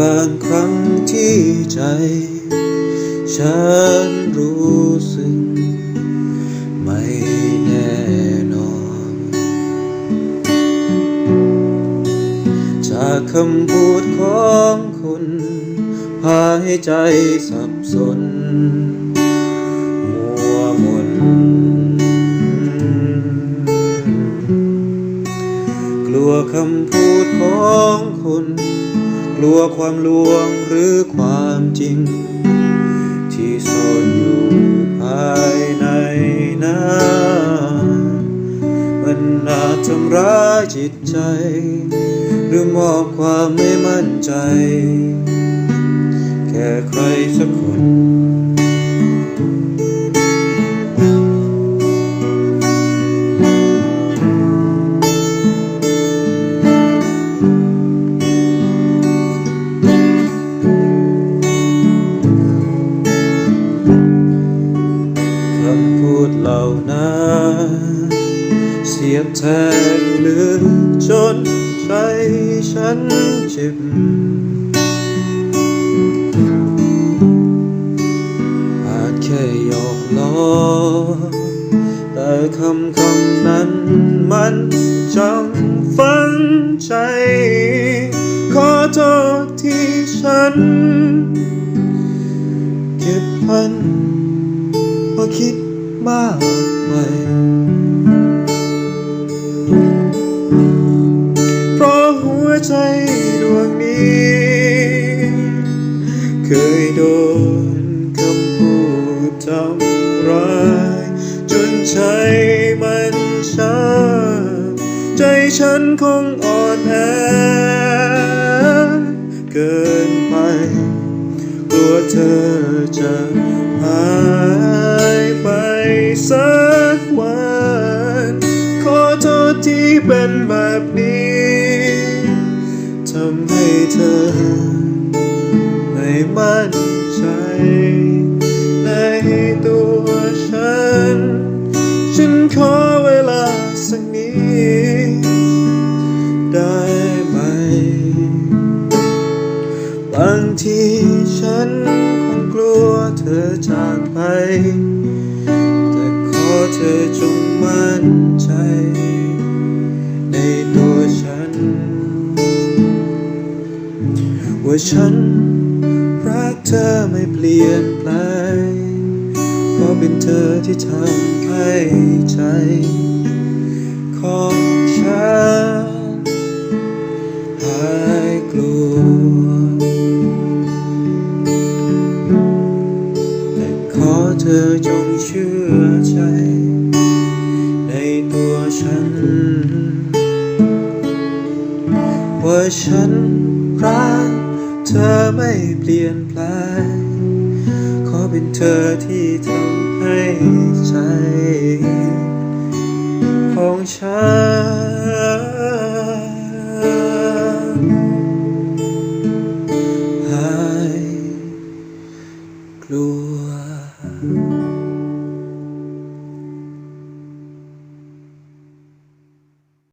บางครั้งที่ใจ ฉันรู้สึกไม่แน่นอน จากคำพูดของคุณพาให้ใจสับสน มัวหมนกลัวคำพูดของคุณ กลัวความลวงหรือความจริง ที่ซ่อนอยู่ภายในนั้นมันอาจทำร้ายจิตใจ หรือมอบความไม่มั่นใจ แค่ใครสักคน คำพูดเหล่านั้นเสียบแทงลึกจนใจฉันเจ็บอาจแค่หยอกล้อ แต่คำคำนั้นมันจำฝังใจ ขอโทษที่ฉัน เก็บพัน คิดมากไปเพราะหัวใจดวงนี้ เคยโดนคำพูดทำร้าย จนใจมันช้าใจฉันคงอ่อนแอเกินไป กลัวเธอจะหาย สักวัน ขอโทษที่เป็นแบบนี้ทำให้เธอไม่มั่นใจในตัวฉัน ฉันขอเวลาสักนิดได้ไหม บางทีฉันคงกลัวเธอจากไป เธอจงมั่นใจ ในตัวฉัน ว่าฉันรักเธอไม่เปลี่ยนแปลงเพราะเป็นเธอที่ทำให้ใจ ของฉันหายกลัวแต่ขอเธอจงเชื่อ ฉัน ว่าฉันรักเธอไม่เปลี่ยนแปลง ขอเป็นเธอที่ทำให้ใจ ของฉันหายกลัว